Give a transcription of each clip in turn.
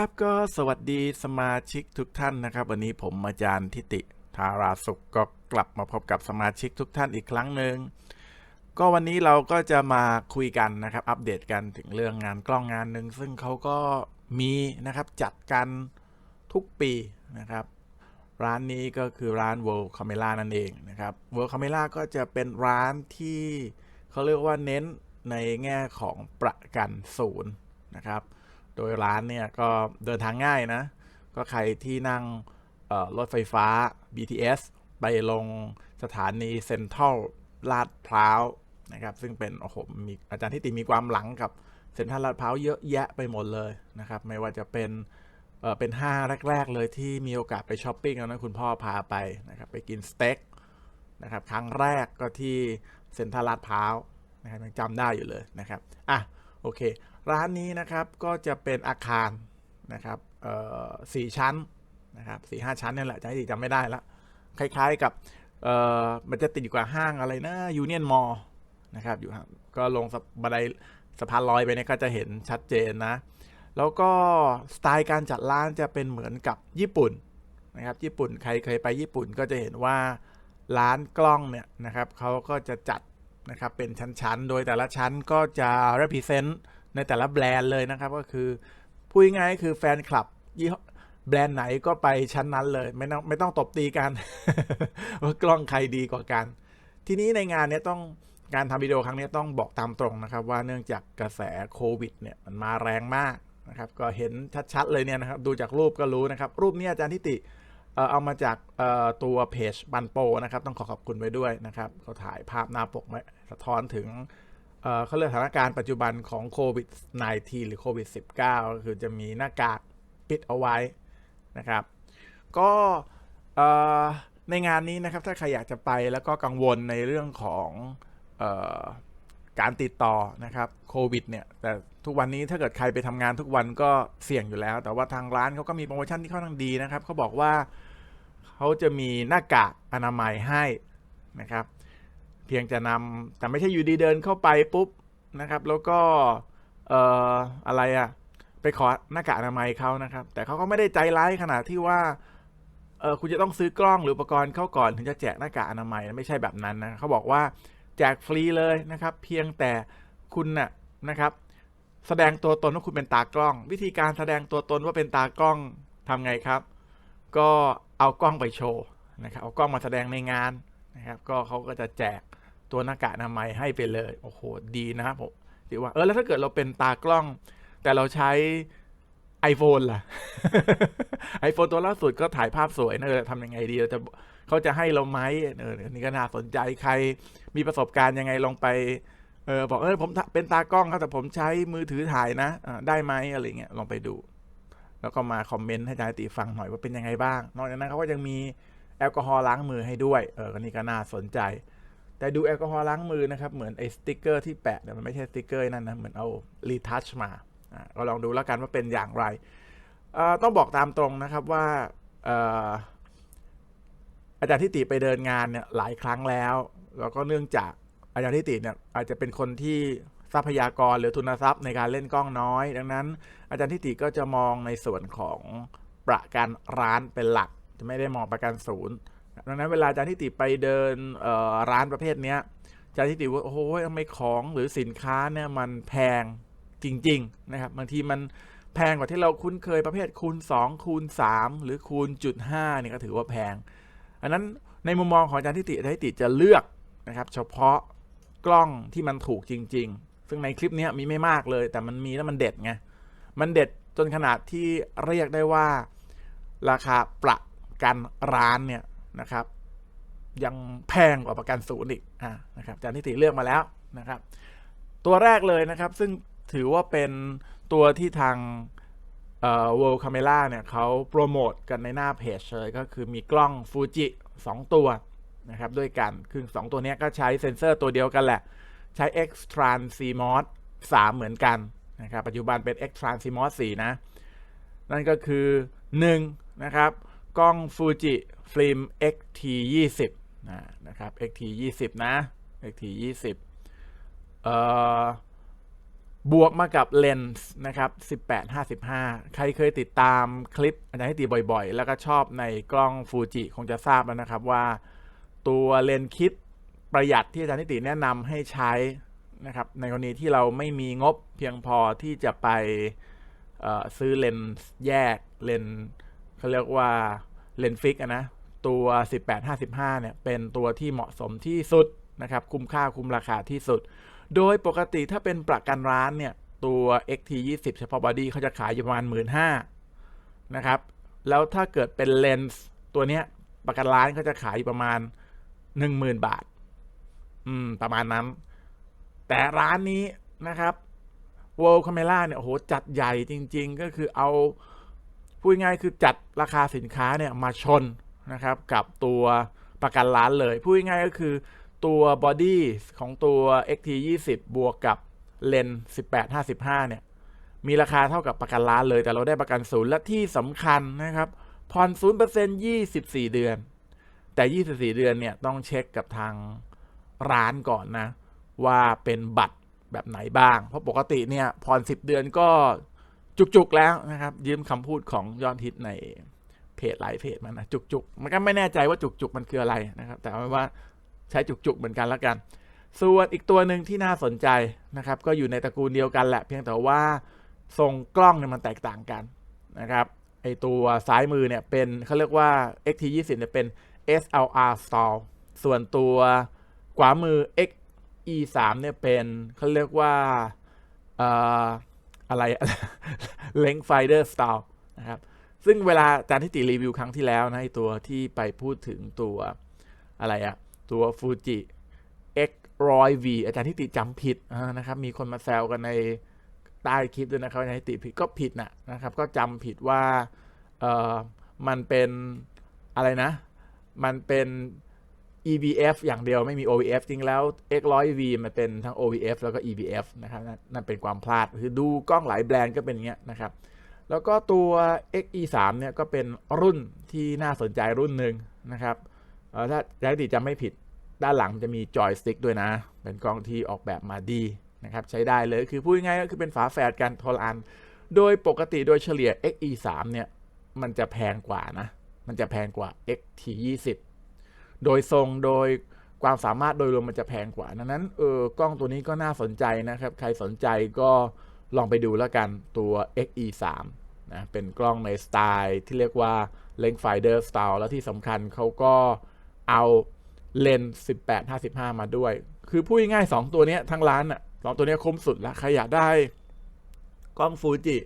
ครับก็สวัสดีสมาชิกทุกท่านนะครับ วันนี้ผมอาจารย์ทิติธาราสุขก็กลับมาพบกับสมาชิกทุกท่านอีกครั้งหนึ่งก็วันนี้เราก็จะมาคุยกันนะครับ อัปเดตกันถึงเรื่องงานกล้องงานหนึ่งซึ่งเขาก็มีนะครับจัดกันทุกปีนะครับ ร้านนี้ก็คือร้าน World Camera นั่นเองนะครับ World Camera ก็จะเป็นร้านที่เขาเรียกว่าเน้นในแง่ของประกันศูนย์นะครับ โดยร้านเนี่ยก็เดินทางง่ายนะ ก็ใครที่นั่งรถไฟฟ้า BTS ไปลงสถานีเซ็นทรัลลาดพร้าวนะครับ ซึ่งเป็นโอ้โหมีอาจารย์ที่ติมีความหลังกับเซ็นทรัลลาดพร้าวเยอะแยะไปหมดเลยนะครับ ไม่ว่าจะเป็นเเป็นห้างแรก ๆ เลยที่มีโอกาสไปช้อปปิ้งแล้วนะคุณพ่อพาไปนะครับไปกินสเต็กนะครับครั้งแรกก็ที่เซ็นทรัลลาดพร้าวนะครับยังจำได้อยู่เลยนะครับอะโอเค ร้านนี้นะครับก็จะเป็นอาคารนะครับสี่ชั้นนะครับสี่ห้าชั้นนี่แหละจะให้ดีจำไม่ได้ละคล้ายๆกับมันจะติดอยู่กับห้างอะไรนะยูเนียนมอลนะครับอยู่ห่างก็ลงสะบันไดสะพานลอยไปเนี่ยก็จะเห็นชัดเจนนะ แล้วก็สไตล์การจัดร้านจะเป็นเหมือนกับญี่ปุ่นนะครับญี่ปุ่นใครเคยไปญี่ปุ่นก็จะเห็นว่าร้านกล้องเนี่ยนะครับเขาก็จะจัดนะครับเป็นชั้นๆ โดยแต่ละชั้นก็จะ represent ในแต่ละแบรนด์เลยนะครับ ก็คือพูดง่ายๆคือแฟนคลับยี่ห้อแบรนด์ไหนก็ไปชั้นนั้นเลย ไม่ต้องไม่ต้องตบตีกันว่ากล้องใครดีกว่ากัน ทีนี้ในงานเนี้ยต้องการทำวิดีโอครั้งนี้ต้องบอกตามตรงนะครับ ว่าเนื่องจากกระแสโควิดเนี่ยมันมาแรงมากนะครับ ก็เห็นชัดๆเลยเนี่ยนะครับ ดูจากรูปก็รู้นะครับ รูปนี้อาจารย์ทิติเอามาจากตัวเพจบันโปนะครับ ต้องขอขอบคุณไว้ด้วยนะครับเขาถ่ายภาพหน้าปกมาสะท้อนถึง เขาเรียกสถานการณ์ปัจจุบันของโควิด -19 หรือโควิด -19 ก็คือจะมีหน้ากากปิดเอาไว้นะครับ ก็ในงานนี้นะครับถ้าใครอยากจะไปแล้วก็กังวลในเรื่องของออการติดต่อนะครับโควิดเนี่ยแต่ทุกวันนี้ถ้าเกิดใครไปทำงานทุกวันก็เสี่ยงอยู่แล้ว แต่ว่าทางร้านเขาก็มีโปรโมชั่นที่ค่อนข้างดีนะครับเขาบอกว่าเขาจะมีหน้ากากอนามัยให้นะครับ เพียงจะนำแต่ไม่ใช่อยู่ดีเดินเข้าไปปุ๊บนะครับ แล้วก็เอ่ออะไรอะไปขอหน้ากากอนามัยเขานะครับ แต่เขาก็ไม่ได้ใจร้ายขนาดที่ว่าเออคุณจะต้องซื้อกล้องหรืออุปกรณ์เข้าก่อนถึงจะแจกหน้ากากอนามัยไม่ใช่แบบนั้นนะเขาบอกว่าแจกฟรีเลยนะครับ เพียงแต่คุณน่ะนะครับ แสดงตัวตนว่าคุณเป็นตากล้อง วิธีการแสดงตัวตนว่าเป็นตากล้องทำไงครับ ก็เอากล้องไปโชว์นะครับเอากล้องมาแสดงในงานนะครับ ก็เขาก็จะแจก ตัวหน้ากากอนามัยให้ไปเลย โอ้โห ดีนะครับผมถือว่า เออ แล้วถ้าเกิดเราเป็นตากล้อง แต่เราใช้ iPhone ล่ะ iPhone ตัวล่าสุดก็ถ่ายภาพสวยนะเออทำยังไงดีเราจะเขาจะให้เราไหมเออนี่ก็น่าสนใจใครมีประสบการณ์ยังไงลองไปเออบอกเออผมเป็นตากล้องครับแต่ผมใช้มือถือถ่ายนะได้ไหมอะไรเงี้ยลองไปดู แล้วก็มาคอมเมนต์ให้อาจารย์ติฟังหน่อยว่าเป็นยังไงบ้าง นอกจากนั้นเขาก็ยังมีแอลกอฮอล์ล้างมือให้ด้วย เออนี่ก็น่าสนใจ แต่ดูแอลกอฮอล์ล้างมือนะครับ เหมือนไอ้สติ๊กเกอร์ที่แปะเนี่ยมันไม่ใช่สติ๊กเกอร์นั่นนะ เหมือนเอารีทัชมาอ่าก็ลองดูแล้วกันว่าเป็นอย่างไรเอ่อต้องบอกตามตรงนะครับว่าอาจารย์ทิติไปเดินงานเนี่ยหลายครั้งแล้ว แล้วก็เนื่องจากอาจารย์ทิติเนี่ยอาจจะเป็นคนที่ทรัพยากรหรือทุนทรัพย์ในการเล่นกล้องน้อย ดังนั้น อาจารย์ทิติก็จะมองในส่วนของประกันร้านเป็นหลัก จะไม่ได้มองประกันศูนย์ ดังนั้นเวลาอาจารย์ทิติไปเดินร้านประเภทเนี้ยอาจารย์ทิติว่าโอ้โหทำไมของหรือสินค้าเนี่ยมันแพงจริง ๆ นะครับบางทีมันแพงกว่าที่เราคุ้นเคยประเภทคูณ 2 คูณ 3 หรือคูณจุด5เนี่ยก็ถือว่าแพง อันนั้นในมุมมองของอาจารย์ทิติอาจารย์ทิติจะเลือกนะครับเฉพาะกล้องที่มันถูกจริง ๆ ซึ่งในคลิปนี้มีไม่มากเลย แต่มันมีแล้วมันเด็ดไงมันเด็ดจนขนาดที่เรียกได้ว่าราคาประกันร้านเนี่ย นะครับ ยังแพงกว่าประกันศูนย์อีกอ่านะครับอาจารย์นิติเลือกมาแล้วนะครับ ตัวแรกเลยนะครับ ซึ่งถือว่าเป็นตัวที่ทางเอ่อ World Camera เนี่ยเขาโปรโมทกันในหน้าเพจเลยก็คือมีกล้องฟูจิ2ตัวนะครับด้วยกัน คือ 2 ตัวนี้ก็ใช้เซ็นเซอร์ตัวเดียวกันแหละ ใช้ X Trans CMOS 3 เหมือนกันนะครับ ปัจจุบันเป็น X Trans CMOS 4 นะ นั่นก็คือ 1 นะครับ กล้อง Fuji Film XT 20นะนะครับ XT 20นะ XT 20เอ่อบวกมากับเลนส์นะครับ 18 55 ใครเคยติดตามคลิปอาจารย์ให้ตีบ่อยๆ แล้วก็ชอบในกล้องฟูจิคงจะทราบแล้วนะครับว่าตัวเลนส์คิดประหยัดที่อาจารย์นิติแนะนำให้ใช้นะครับในกรณีที่เราไม่มีงบเพียงพอที่จะไปซื้อเลนส์แยกเลนส์ เขาเรียกว่าเลนส์ฟิกนะ ตัว 18-55 เนี่ย เป็นตัวที่เหมาะสมที่สุดนะครับ คุ้มค่าคุ้มราคาที่สุด โดยปกติถ้าเป็นประกันร้านเนี่ย ตัว XT 20เฉพาะบอดี้เขาจะขายอยู่ประมาณ 15,000นะครับ แล้วถ้าเกิดเป็นเลนส์ตัวเนี้ยประกันร้านเขาจะขายอยู่ประมาณ 10,000 บาท อืม ประมาณนั้น แต่ร้านนี้นะครับ World Camera เนี่ยโหจัดใหญ่จริง ๆ ก็คือเอา พูดง่ายคือจัดราคาสินค้าเนี่ยมาชนนะครับกับตัวประกันร้านเลย พูดง่ายก็คือตัวบอดี้ของตัว XT 20บวกกับเลน18 55เนี่ยมีราคาเท่ากับประกันร้านเลย แต่เราได้ประกันศูนย์และที่สำคัญนะครับผ่อน0% 24เดือน แต่24เดือนเนี่ยต้องเช็คกับทางร้านก่อนนะ ว่าเป็นบัตรแบบไหนบ้าง เพราะปกติเนี่ยผ่อน10เดือนก็ จุกๆแล้วนะครับ ยืมคำพูดของยอดฮิตในเพจหลายเพจมันนะจุกๆ มันก็ไม่แน่ใจว่าจุกๆมันคืออะไรนะครับ แต่ว่าใช้จุกๆเหมือนกันแล้วกัน ส่วนอีกตัวหนึ่งที่น่าสนใจนะครับ ก็อยู่ในตระกูลเดียวกันแหละ เพียงแต่ว่าทรงกล้องเนี่ยมันแตกต่างกันนะครับไอตัวซ้ายมือเนี่ยเป็นเขาเรียกว่า XT20 เนี่ยเป็น SLR style ส่วนตัวขวามือ XE3 เนี่ยเป็นเขาเรียกว่า อะไร Length Finder style นะครับ ซึ่งเวลาอาจารย์ทิติรีวิวครั้งที่แล้วนะไอตัวที่ไปพูดถึงตัวอะไรอะตัว Fuji X 1 0 0 V อยวีอาจารย์ทิติจำผิดนะครับ มีคนมาแซวกันในใต้คลิปด้วยนะครับอาจารย์ทิติผิดก็ผิดนะนะครับ ก็จำผิดว่าเอ่อมันเป็นอะไรนะ มันเป็น EVF อย่างเดียวไม่มี OVF จริงแล้ว X 1 0 0 V มันเป็นทั้ง OVF แล้วก็ EVF นะครับนั่นเป็นความพลาดคือดูกล้องหลายแบรนด์ก็เป็นอย่างเงี้ยนะครับแล้วก็ตัว XE3 เนี่ยก็เป็นรุ่นที่น่าสนใจรุ่นหนึ่งนะครับถ้าย้ายติจำไม่ผิดด้านหลังจะมีจอยสติ๊กด้วยนะ เป็นกล้องที่ออกแบบมาดีนะครับใช้ได้เลยคือพูดง่ายก็คือเป็นฝาแฝดกันโทรอัน โดยปกติโดยเฉลี่ย XE3 เนี่ยมันจะแพงกว่านะ มันจะแพงกว่า XT20 โดยทรงโดยความสามารถโดยรวมมันจะแพงกว่า ดังนั้นเออกล้องตัวนี้ก็น่าสนใจนะครับ ใครสนใจก็ลองไปดูแล้วกันตัว XE3 นะเป็นกล้องในสไตล์ที่เรียกว่า Lens Finder Style แล้วที่สำคัญเขาก็เอาเลนส์18 55 มาด้วย คือพูดง่ายๆ2ตัวนี้ทั้งร้านอะสองตัวนี้คุ้มสุดละใครอยากได้กล้องฟูจิ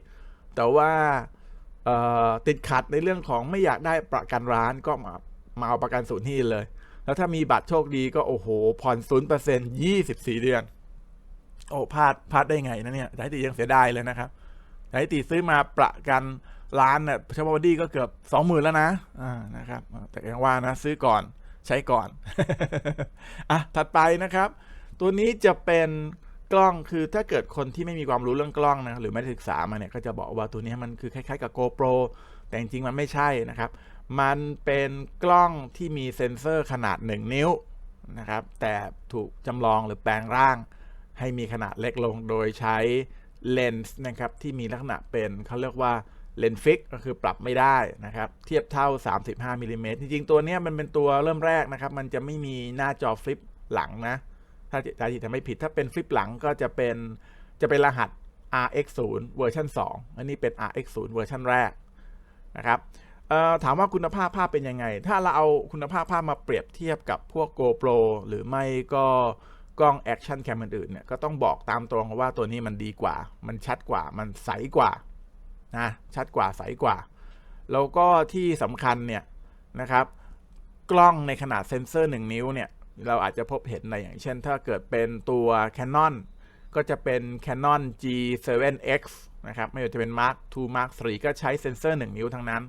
แต่ว่าติดขัดในเรื่องของไม่อยากได้ประกันร้านก็มา มาเอาประกันศูนย์ที่เลย แล้วถ้ามีบัตรโชคดีก็โอ้โห ผ่อนศูนย์เปอร์เซ็นต์ยี่สิบสี่เดือน โอ้พลาดพลาดได้ไงนะเนี่ยไดตียังเสียดายเลยนะครับไดตีซื้อมาประกันร้านเนี่ยเฉพาะบอดี้ก็เกือบสองหมื่นแล้วนะ อ่า นะครับ แต่ยังว่านะ ซื้อก่อนใช้ก่อน อะ ถัดไปนะครับ ตัวนี้จะเป็นกล้อง คือถ้าเกิดคนที่ไม่มีความรู้เรื่องกล้องนะ หรือไม่ได้ศึกษามาเนี่ย ก็จะบอกว่าตัวนี้มันคือคล้ายๆกับ GoPro แต่จริงๆมันไม่ใช่นะครับ มันเป็นกล้องที่มีเซ็นเซอร์ขนาด 1 นิ้วนะครับ แต่ถูกจำลองหรือแปลงร่าง ให้มีขนาดเล็กลงโดยใช้เลนส์นะครับที่มีลักษณะเป็นเขาเรียกว่าเลนส์ฟิกก็คือปรับไม่ได้นะครับ เทียบเท่า 35มิลลิเมตรจริงๆ ตัวนี้มันเป็นตัวเริ่มแรกนะครับ มันจะไม่มีหน้าจอฟลิปหลังนะ ถ้าถ้าที่จะไม่ผิดถ้าเป็นฟลิปหลังก็จะเป็นจะเป็นรหัส RX0 เวอร์ชัน2 อันนี้เป็น RX0 เวอร์ชันแรกนะครับ ถามว่าคุณภาพภาพเป็นยังไง ถ้าเราเอาคุณภาพภาพมาเปรียบเทียบกับพวก GoPro หรือไม่ก็กล้องแอคชั่นแคมอื่นๆเนี่ยก็ต้องบอกตามตรงว่าตัวนี้มันดีกว่า มันชัดกว่า มันใสกว่านะชัดกว่าใสกว่า แล้วก็ที่สำคัญเนี่ยนะครับ กล้องในขนาดเซ็นเซอร์ 1 นิ้วเนี่ยเราอาจจะพบเห็นในอย่างเช่น ถ้าเกิดเป็นตัว Canon ก็จะเป็น Canon G7X นะครับไม่ว่าจะเป็น Mark II Mark III ก็ใช้เซ็นเซอร์ 1 นิ้วทั้งนั้น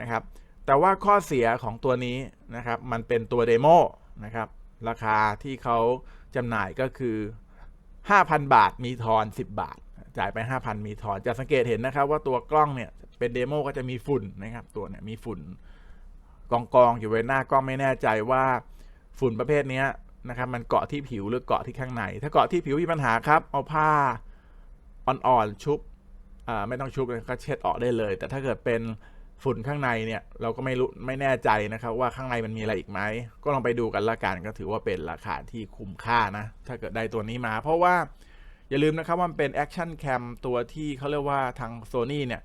นะครับ แต่ว่าข้อเสียของตัวนี้นะครับ มันเป็นตัวเดโมนะครับ ราคาที่เขาจำหน่ายก็คือ 5,000 บาทมีทอน 10 บาท จ่ายไป 5,000 มีทอน จะสังเกตเห็นนะครับว่าตัวกล้องเนี่ยเป็นเดโมก็จะมีฝุ่นนะครับ ตัวเนี่ยมีฝุ่นกองกองๆอยู่ไว้หน้ากล้องไม่แน่ใจว่าฝุ่นประเภทนี้นะครับ มันเกาะที่ผิวหรือเกาะที่ข้างใน ถ้าเกาะที่ผิวมีปัญหาครับ เอาผ้าอ่อนๆชุบอ่าไม่ต้องชุบเลยก็เช็ดออกได้เลย แต่ถ้าเกิดเป็น ฝุ่นข้างในเนี่ยเราก็ไม่รู้ไม่แน่ใจนะครับว่าข้างในมันมีอะไรอีกไหมก็ลองไปดูกันละกันก็ถือว่าเป็นราคาที่คุ้มค่านะ ถ้าเกิดได้ตัวนี้มา เพราะว่าอย่าลืมนะครับว่ามันเป็น Action Cam ตัวที่เขาเรียกว่าทาง Sony เนี่ย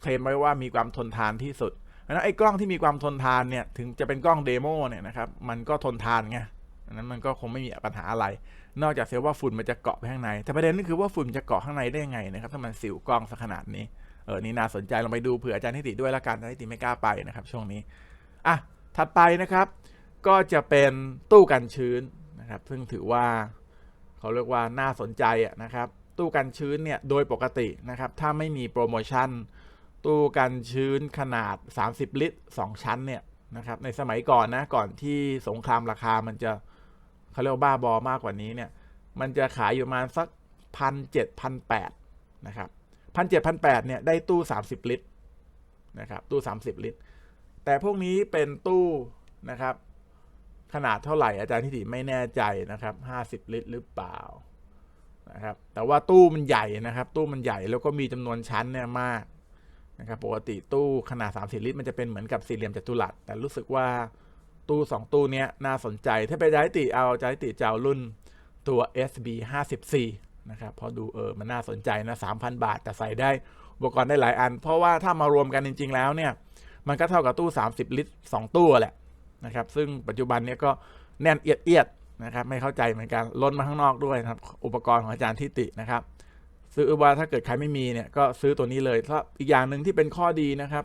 เคลมไว้ว่ามีความทนทานที่สุดเพราะนั้นไอ้กล้องที่มีความทนทานเนี่ยถึงจะเป็นกล้องเดโมเนี่ยนะครับมันก็ทนทานไงอันนั้นมันก็คงไม่มีปัญหาอะไร นอกจากเสียว่าฝุ่นมันจะเกาะไปข้างใน แต่ประเด็นก็คือว่าฝุ่นจะเกาะข้างในได้ยังไงนะครับถ้ามันสิวกล้องสักขนาดนี้ เออนี่น่าสนใจลองไปดูเผื่ออาจารย์ทิติด้วยละกันอาจารย์ทิติไม่กล้าไปนะครับ ช่วงนี้อะถัดไปนะครับก็จะเป็นตู้กันชื้นนะครับ ซึ่งถือว่าเขาเรียกว่าน่าสนใจอะนะครับ ตู้กันชื้นเนี่ยโดยปกตินะครับ ถ้าไม่มีโปรโมชั่น ตู้กันชื้นขนาด 30 ลิตร 2 ชั้นเนี่ยนะครับในสมัยก่อนนะก่อนที่สงครามราคามันจะเขาเรียกว่าบ้าบอมากกว่านี้เนี่ยมันจะขายอยู่ประมาณสักพันเจ็ดพันแปดนะครับ พันเจ็ดพันแปดเนี่ยได้ตู้สามสิบลิตรนะครับตู้สามสิบลิตร แต่พวกนี้เป็นตู้นะครับ ขนาดเท่าไหร่อาจารย์ทิติไม่แน่ใจนะครับห้าสิบลิตรหรือเปล่านะครับแต่ว่าตู้มันใหญ่นะครับ ตู้มันใหญ่แล้วก็มีจำนวนชั้นเนี่ยมากนะครับปกติตู้ขนาด 30 ลิตร มันจะเป็นเหมือนกับสี่เหลี่ยมจัตุรัสแต่รู้สึกว่าตู้ 2 ตู้เนี้ยน่าสนใจ ถ้าไปย้ายติเอาย้ายติจะเอารุ่นตัว SB 54 นะครับเพราะดูเออมันน่าสนใจนะ3,000บาท แต่ใส่ได้อุปกรณ์ได้หลายอัน เพราะว่าถ้ามารวมกันจริง ๆ แล้วเนี่ย มันก็เท่ากับตู้ 30 ลิตร 2 ตู้แหละนะครับ ซึ่งปัจจุบันเนี้ยก็แน่นเอียดเอียดๆนะครับ ไม่เข้าใจเหมือนกันล้นมาข้างนอกด้วยนะครับ อุปกรณ์ของอาจารย์ทิตินะครับ ซื้อว่าถ้าเกิดใครไม่มีเนี่ยก็ซื้อตัวนี้เลยถ้าอีกอย่างหนึ่งที่เป็นข้อดีนะครับ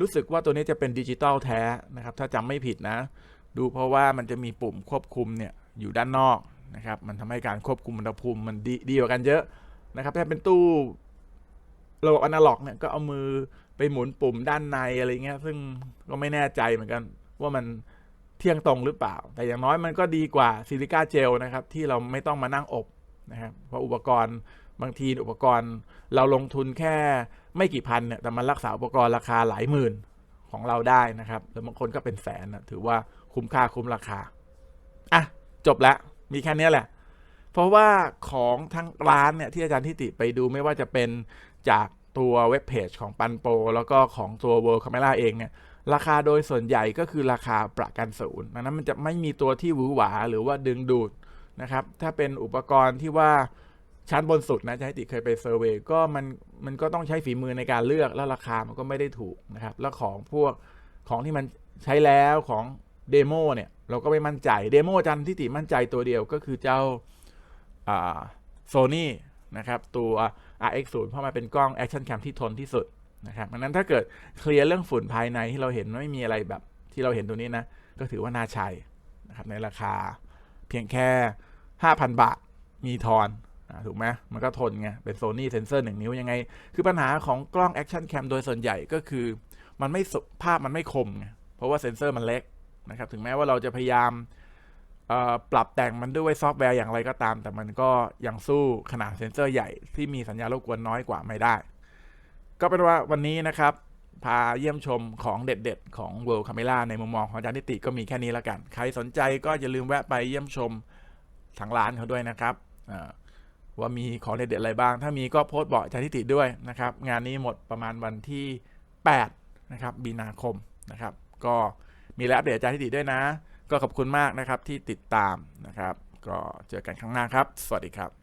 รู้สึกว่าตัวนี้จะเป็นดิจิตอลแท้นะครับ ถ้าจำไม่ผิดนะ ดูเพราะว่ามันจะมีปุ่มควบคุมเนี่ยอยู่ด้านนอก นะครับมันทำให้การควบคุมอุณหภูมิมันดีดีกว่ากันเยอะนะครับถ้าเป็นตู้ระบบอนาล็อกเนี่ยก็เอามือไปหมุนปุ่มด้านในอะไรเงี้ยซึ่งก็ไม่แน่ใจเหมือนกันว่ามันเที่ยงตรงหรือเปล่า แต่อย่างน้อยมันก็ดีกว่าซิลิก้าเจลนะครับที่เราไม่ต้องมานั่งอบนะครับเพราะอุปกรณ์บางทีอุปกรณ์เราลงทุนแค่ไม่กี่พันเนี่ยแต่มันรักษาอุปกรณ์ราคาหลายหมื่นของเราได้นะครับแล้วบางคนก็เป็นแสนนะถือว่าคุ้มค่าคุ้มราคาอะจบแล้ว มีแค่นี้แหละ เพราะว่าของทั้งร้านเนี่ยที่อาจารย์ทิติไปดูไม่ว่าจะเป็นจากตัวเว็บเพจของปันโปแล้วก็ของตัว World Camera เองเนี่ยราคาโดยส่วนใหญ่ก็คือราคาประกันศูนย์ดังนั้นมันจะไม่มีตัวที่หวือหวาหรือว่าดึงดูดนะครับ ถ้าเป็นอุปกรณ์ที่ว่าชั้นบนสุดนะอาจะให้ติเคยไปเซอร์เวยก็มันมันก็ต้องใช้ฝีมือในการเลือกแล้วราคามันก็ไม่ได้ถูกนะครับ แล้วของพวกของที่มันใช้แล้วของ เดโมเนี่ยเราก็ไม่มั่นใจเดโมจันที่ติมั่นใจตัวเดียวก็คือเจ้าโซนี่นะครับตัว RX0 เพราะมันเป็นกล้อง Action Cam ที่ทนที่สุดนะครับดังนั้นถ้าเกิดเคลียร์เรื่องฝุ่นภายในที่เราเห็นไม่มีอะไรแบบที่เราเห็นตัวนี้นะ ก็ถือว่าน่าใช้นะครับในราคาเพียงแค่ 5,000 บาทมีทอนถูกไหมมันก็ทนไง เป็นโซนี่เซนเซอร์หนึ่งนิ้วยังไง คือปัญหาของกล้อง Action Cam โดยส่วนใหญ่ก็คือ มันไม่ภาพมันไม่คมไงเพราะว่าเซนเซอร์มันเล็ก นะครับ ถึงแม้ว่าเราจะพยายามปรับแต่งมันด้วยซอฟต์แวร์อย่างไรก็ตาม แต่มันก็ยังสู้ขนาดเซนเซอร์ใหญ่ที่มีสัญญาณรบกวนน้อยกว่าไม่ได้ ก็เป็นว่าวันนี้นะครับ พาเยี่ยมชมของเด็ดๆ ของ World Camera ในมุมมองของอาจารย์นิติก็มีแค่นี้แล้วกัน ใครสนใจก็อย่าลืมแวะไปเยี่ยมชมทางร้านเขาด้วยนะครับว่ามีของเด็ดๆอะไรบ้าง ถ้ามีก็โพสต์บอกอาจารย์นิติด้วยนะครับ งานนี้หมดประมาณวันที่ 8 นะครับมีนาคมนะครับ ก็ มีแล้วอัปเดตอาจารย์นิติด้วยนะ ก็ขอบคุณมากนะครับที่ติดตามนะครับ ก็เจอกันครั้งหน้าครับ สวัสดีครับ